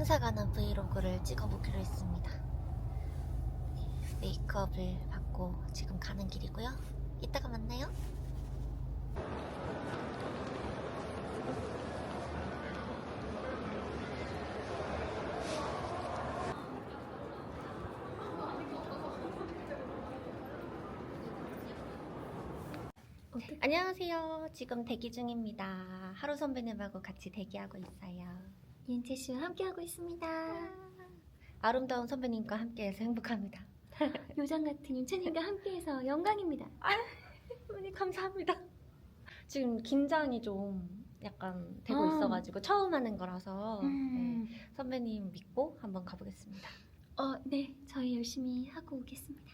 행사 가는 브이로그를 찍어보기로 했습니다. 네, 메이크업을 받고 지금 가는 길이고요. 이따가 만나요. 안녕하세요. 지금 대기 중입니다. 하루 선배님하고 같이 대기하고 있어요. 윤채 씨와 함께하고 있습니다. 아름다운 선배님과 함께해서 행복합니다. 요정 같은 윤채님과 함께해서 영광입니다. 선배님 감사합니다. 지금 긴장이 좀 약간 되고 아. 있어가지고 처음 하는 거라서 음. 네, 선배님 믿고 한번 가보겠습니다. 어, 네, 저희 열심히 하고 오겠습니다.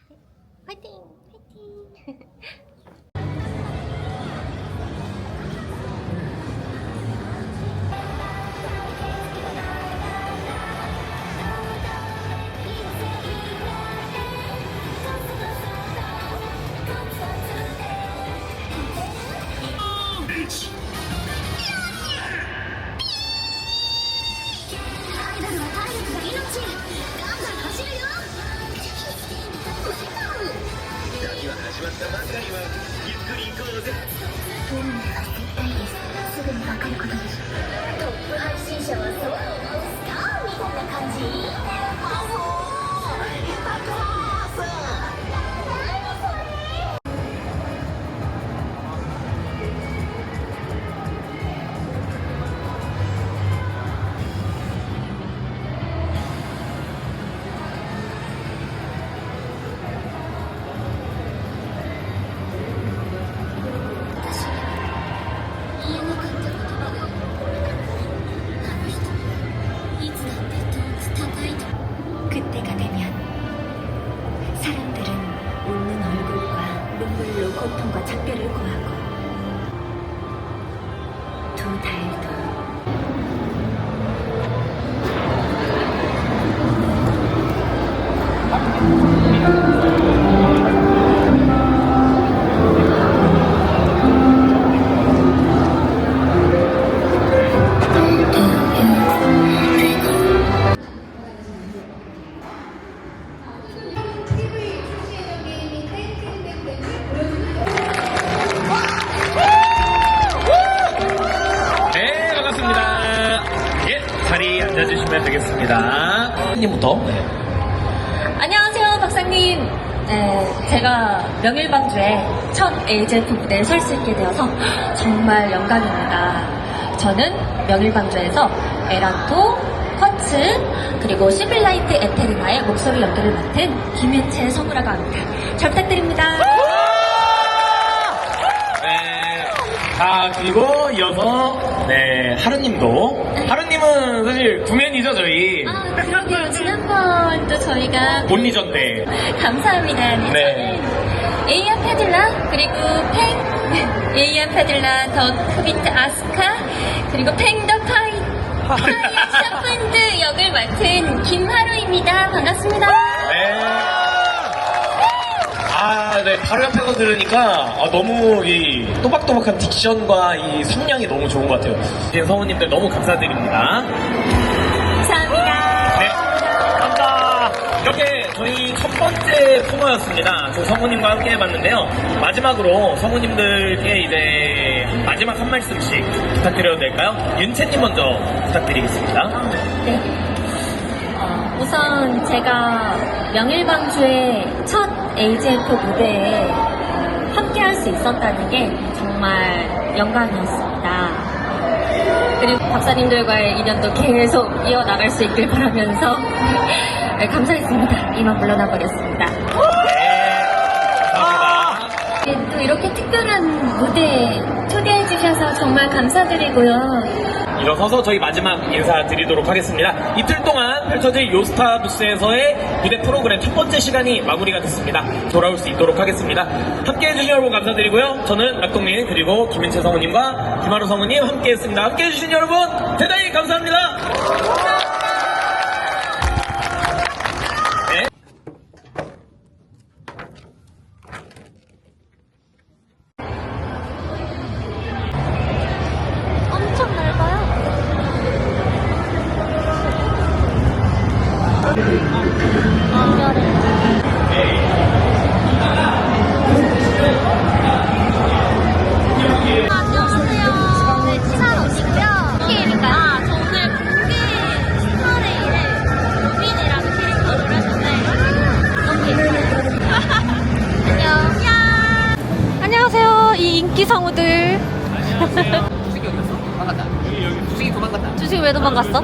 화이팅! 화이팅! 取り行こうぜ。どんなが絶対ですすぐに分かることでトップ配信者はそを舞う。スターみたいな感じ。 되겠습니다. 님부터. 네. 안녕하세요, 박사님. 네, 제가 명일방주에 첫 AJF 무대에 설 수 있게 되어서 정말 영광입니다. 저는 명일방주에서 에란토, 커츠, 그리고 시빌라이트 에테르나의 목소리 연기를 맡은 김윤채 성우라고 합니다. 잘 부탁드립니다. 네. 자, 그리고 이어서, 네, 하루님도. 하루님은 사실 구면이죠, 저희. 아, 그러게요. 지난번 또 저희가 본리전 때. 감사합니다. 네. 네. 저는 에이아 페들라 그리고 팽 에이아 페들라 더 크비트 아스카 그리고 팽더 파이 파이 샤프드 역을 맡은 김하루입니다. 반갑습니다. 네. 아, 네. 바로 옆에서 들으니까 아, 너무 이 또박또박한 딕션과 이 성량이 너무 좋은 것 같아요. 이제 성우님들 너무 감사드립니다. 감사합니다. 네. 감사합니다. 이렇게 저희 첫 번째 프로였습니다. 저 성우님과 함께 해봤는데요. 마지막으로 성우님들께 이제 마지막 한 말씀씩 부탁드려도 될까요? 윤채님 먼저 부탁드리겠습니다. 네. 어, 우선 제가 명일방주의 첫 AJF 무대에 함께 할 수 있었다는 게 정말 영광이었습니다. 그리고 박사님들과의 인연도 계속 이어나갈 수 있길 바라면서 네, 감사했습니다. 이만 물러나 버렸습니다. 네. 감사합니다. 네, 또 이렇게 특별한 무대에 초대해 주셔서 정말 감사드리고요. 일어서서 저희 마지막 인사드리도록 하겠습니다. 이틀 동안 펼쳐질 요스타 부스에서의 무대 프로그램 첫 번째 시간이 마무리가 됐습니다. 돌아올 수 있도록 하겠습니다. 함께 해주신 여러분 감사드리고요. 저는 낙동민 그리고 김인채 성우님과 김하루 성우님 함께 했습니다. 함께 해주신 여러분 대단히 감사합니다. 왜 도망갔어?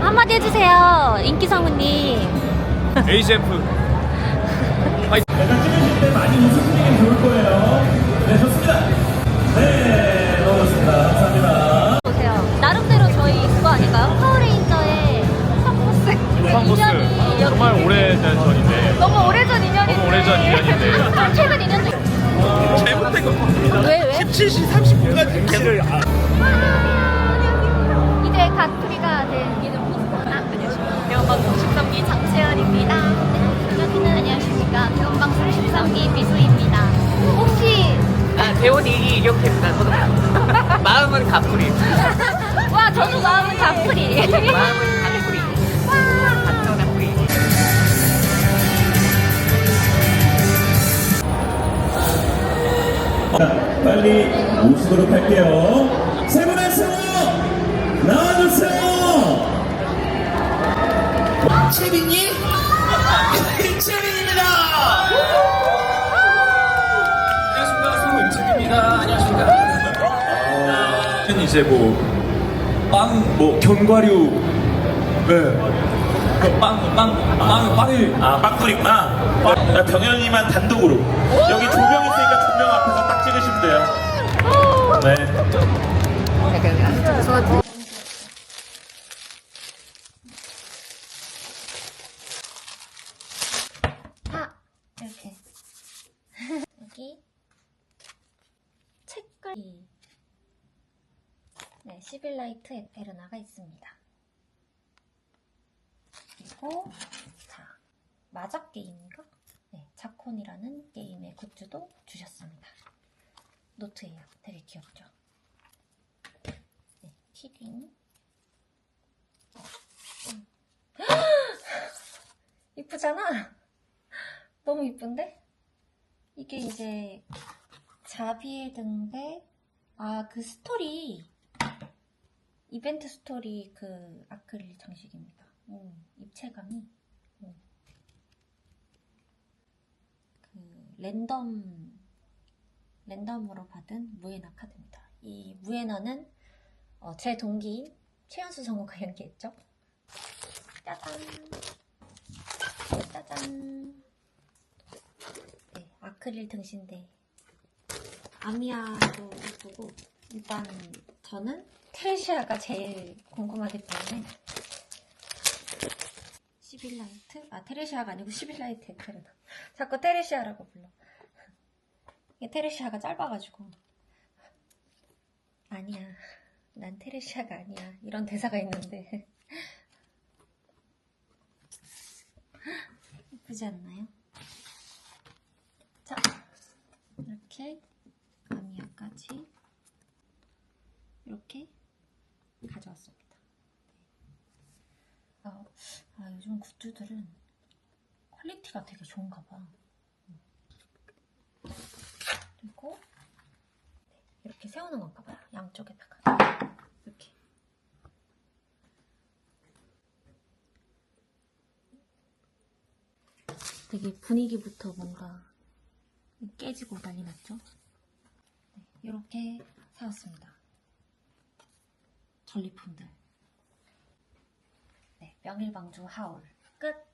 한마디 해주세요 인기 성우님 AGF. 약간 찍으실 때 많이 웃으시면 좋을 거예요. 네, 좋습니다. 네, 너무 좋습니다. 감사합니다. 보세요 나름대로 저희 그거 아닌가요? 파워레인저의 성보스 성보스. 인연이 여기 정말 오래된 전인데 너무 오래전 인연인데 너무 오래전 인연인데. 아, 최근 인연도 잘못된 거. 왜 왜? 17시 30분까지 계속. 이 제 가투리가 된 이들 아, 안녕하십니까. 배움방송 13기 장채연입니다. 여기는 안녕하십니까. 배움방송 13기 미소입니다. 혹시 아, 대원이 이렇게입니다. 저도 마음은 가풀이. 와 저도 마음은 가풀이. 가짜 가풀이. 빨리 모시도록 할게요. 채빈이? 채빈입니다. 안녕하십니까. 성우 임채입니다. 안녕하십니까. 는 이제 뭐, 빵, 뭐, 견과류, 네. 그 빵, 빵, 빵, 빵을. 아, 빵꾸리구나. 빵, 아, 병현이만 단독으로. 여기 두 명 있으니까 두 명 앞에서 딱 찍으시면 돼요. 네. 아 11라이트 에페르나가 있습니다. 그리고 자 마작 게임인가? 네, 자콘이라는 게임의 굿즈도 주셨습니다. 노트예요. 되게 귀엽죠? 네, 티링. 이쁘잖아? 너무 이쁜데? 이게 이제 자비의 등대 아 그 스토리 이벤트 스토리 그 아크릴 장식입니다. 음, 입체감이 음. 그 랜덤 랜덤으로 받은 무에나 카드입니다. 이 무에나는 어, 제 동기인 최연수 성우가 연기했죠. 짜잔. 짜잔. 네, 아크릴 등신대. 아미아도 예쁘고, 일단 저는 테레시아가 제일 궁금하기 때문에. 시빌라이트? 아, 테레시아가 아니고 시빌라이트 에테르나. 자꾸 테레시아라고 불러. 이게 테레시아가 짧아가지고. 아니야. 난 테레시아가 아니야. 이런 대사가 있는데. 예쁘지 않나요? 자, 이렇게 아미아까지 이렇게 가져왔습니다. 아, 아, 요즘 굿즈들은 퀄리티가 되게 좋은가 봐. 그리고 이렇게 세우는 건가 봐요. 양쪽에다가 이렇게. 되게 분위기부터 뭔가 깨지고 난리 났죠? 네, 이렇게 사왔습니다. 전리품들. 네, 명일방주 하울 끝!